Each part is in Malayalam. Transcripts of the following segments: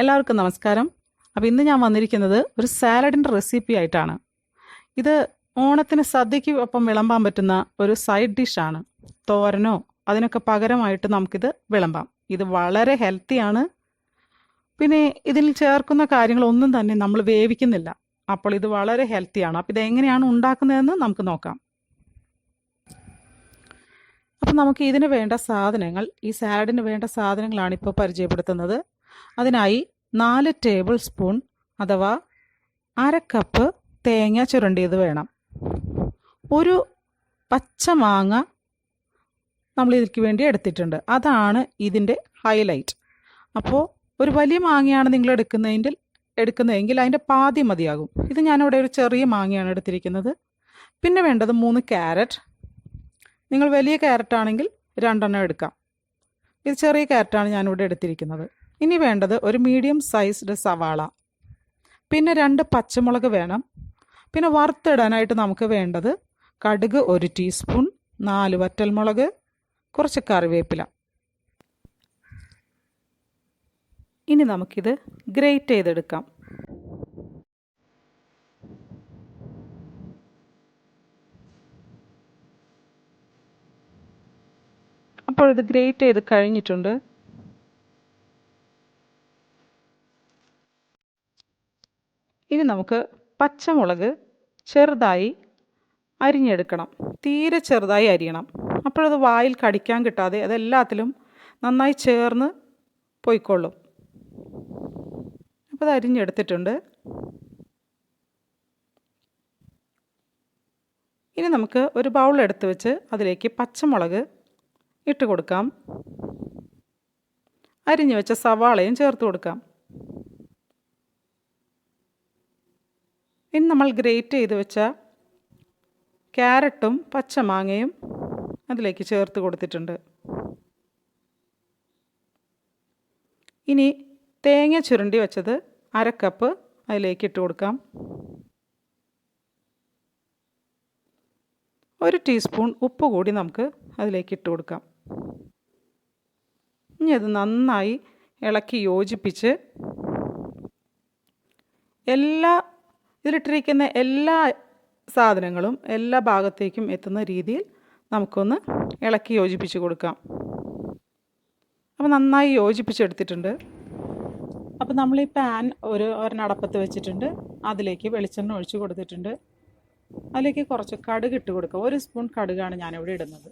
എല്ലാവർക്കും നമസ്കാരം. അപ്പോൾ ഇന്ന് ഞാൻ വന്നിരിക്കുന്നത് ഒരു സാലഡിന്റെ റെസിപ്പി ആയിട്ടാണ്. ഇത് ഓണത്തിന് സദ്യയ്ക്ക് ഒപ്പം വിളമ്പാൻ പറ്റുന്ന ഒരു സൈഡ് ഡിഷാണ് തോരനോ അതിനൊക്കെ പകരമായിട്ട് നമുക്കിത് വിളമ്പാം. ഇത് വളരെ ഹെൽത്തിയാണ് പിന്നെ ഇതിൽ ചേർക്കുന്ന കാര്യങ്ങളൊന്നും തന്നെ നമ്മൾ വേവിക്കുന്നില്ല. അപ്പോൾ ഇത് വളരെ ഹെൽത്തിയാണ് അപ്പോൾ ഇത് എങ്ങനെയാണ് ഉണ്ടാക്കുന്നതെന്ന് നമുക്ക് നോക്കാം. അപ്പോൾ നമുക്ക് ഇതിന് വേണ്ട സാധനങ്ങൾ ഈ സാലഡിന് വേണ്ട സാധനങ്ങളാണ് ഇപ്പോൾ പരിചയപ്പെടുത്തുന്നത്. അതിനായി നാല് ടേബിൾ സ്പൂൺ അഥവാ അര കപ്പ് തേങ്ങ ചുരണ്ടിയത് വേണം. ഒരു പച്ച മാങ്ങ നമ്മൾ ഇതിലേക്ക് വേണ്ടി എടുത്തിട്ടുണ്ട്. അതാണ് ഇതിന്റെ ഹൈലൈറ്റ്. അപ്പോൾ ഒരു വലിയ മാങ്ങയാണ് നിങ്ങൾ എടുക്കുന്നതിന്റെ എടുക്കുന്നതെങ്കിൽ അതിന്റെ പാതി മതിയാകും. ഇത് ഞാനിവിടെ ഒരു ചെറിയ മാങ്ങയാണ് എടുത്തിരിക്കുന്നത്. പിന്നെ വേണ്ടത് മൂന്ന് ക്യാരറ്റ്. നിങ്ങൾ വലിയ ക്യാരറ്റ് ആണെങ്കിൽ രണ്ടെണ്ണം എടുക്കാം. ഇത് ചെറിയ ക്യാരറ്റാണ് ഞാനിവിടെ എടുത്തിരിക്കുന്നത്. ഇനി വേണ്ടത് ഒരു മീഡിയം സൈസ്ഡ് സവാള. പിന്നെ രണ്ട് പച്ചമുളക് വേണം. പിന്നെ വറുത്തിടാനായിട്ട് നമുക്ക് വേണ്ടത് കടുക് ഒരു ടീസ്പൂൺ നാല് വറ്റൽമുളക് കുറച്ച് കറിവേപ്പില. ഇനി നമുക്കിത് ഗ്രേറ്റ് ചെയ്തെടുക്കാം. അപ്പോൾ ഇത് ഗ്രേറ്റ് ചെയ്ത് കഴിഞ്ഞിട്ടുണ്ട്. ഇനി നമുക്ക് പച്ചമുളക് ചെറുതായി അരിഞ്ഞെടുക്കണം. തീരെ ചെറുതായി അരിയണം. അപ്പോഴത് വായിൽ കടിക്കാൻ കിട്ടാതെ അതെല്ലാത്തിലും നന്നായി ചേർന്ന് പോയിക്കൊള്ളും. അപ്പോൾ അത് അരിഞ്ഞെടുത്തിട്ടുണ്ട്. ഇനി നമുക്ക് ഒരു ബൗൾ എടുത്ത് വെച്ച് അതിലേക്ക് പച്ചമുളക് ഇട്ട് കൊടുക്കാം. അരിഞ്ഞു വെച്ച സവാളയും ചേർത്ത് കൊടുക്കാം. ഇനി നമ്മൾ ഗ്രേറ്റ് ചെയ്ത് വെച്ച ക്യാരറ്റും പച്ചമാങ്ങയും അതിലേക്ക് ചേർത്ത് കൊടുത്തിട്ടുണ്ട്. ഇനി തേങ്ങ ചുരുണ്ടി വെച്ചത് അര കപ്പ് അതിലേക്ക് ഇട്ട് കൊടുക്കാം. ഒരു ടീസ്പൂൺ ഉപ്പ് കൂടി നമുക്ക് അതിലേക്ക് ഇട്ട് കൊടുക്കാം. ഇനി അത് നന്നായി ഇളക്കി യോജിപ്പിച്ച് എല്ലാ ഇതിലിട്ടിരിക്കുന്ന എല്ലാ സാധനങ്ങളും എല്ലാ ഭാഗത്തേക്കും എത്തുന്ന രീതിയിൽ നമുക്കൊന്ന് ഇളക്കി യോജിപ്പിച്ച് കൊടുക്കാം. അപ്പോൾ നന്നായി യോജിപ്പിച്ചെടുത്തിട്ടുണ്ട്. അപ്പോൾ നമ്മൾ ഈ പാൻ ഒരു ഒരെണ്ണടപ്പത്ത് വെച്ചിട്ടുണ്ട്. അതിലേക്ക് വെളിച്ചെണ്ണ ഒഴിച്ച് കൊടുത്തിട്ടുണ്ട്. അതിലേക്ക് കുറച്ച് കടുക് ഇട്ട് കൊടുക്കുക ഒരു സ്പൂൺ കടുകാണ് ഞാനിവിടെ ഇടുന്നത്.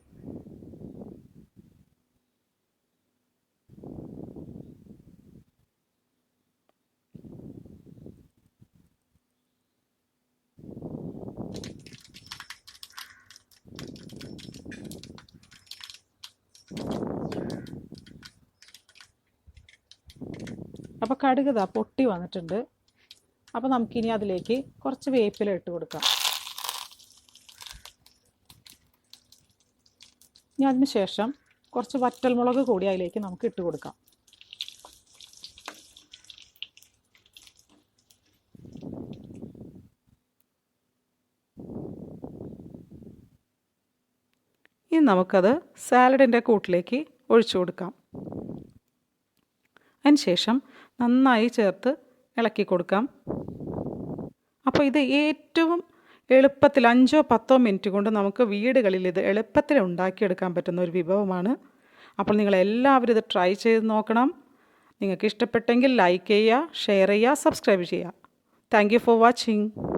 അപ്പോൾ കടുക് ഇതാ പൊട്ടി വന്നിട്ടുണ്ട്. അപ്പോൾ നമുക്കിനി അതിലേക്ക് കുറച്ച് വേപ്പില ഇട്ട് കൊടുക്കാം. ഇനി അതിന് ശേഷം കുറച്ച് വറ്റൽമുളക് കൂടി അതിലേക്ക് നമുക്ക് ഇട്ട് കൊടുക്കാം. ഇനി നമുക്കത് സാലഡിന്റെ കൂട്ടിലേക്ക് ഒഴിച്ചു കൊടുക്കാം. അതിന് ശേഷം നന്നായി ചേർത്ത് ഇളക്കി കൊടുക്കാം. അപ്പോൾ ഇത് ഏറ്റവും എളുപ്പത്തിൽ അഞ്ചോ പത്തോ മിനിറ്റ് കൊണ്ട് നമുക്ക് വീടുകളിൽ ഇത് എളുപ്പത്തിൽ ഉണ്ടാക്കിയെടുക്കാൻ പറ്റുന്ന ഒരു വിഭവമാണ്. അപ്പോൾ നിങ്ങൾ എല്ലാവരും ഇത് ട്രൈ ചെയ്ത് നോക്കണം. നിങ്ങൾക്ക് ഇഷ്ടപ്പെട്ടെങ്കിൽ ലൈക്ക് ചെയ്യുക ഷെയർ ചെയ്യുക സബ്സ്ക്രൈബ് ചെയ്യുക. Thank for watching.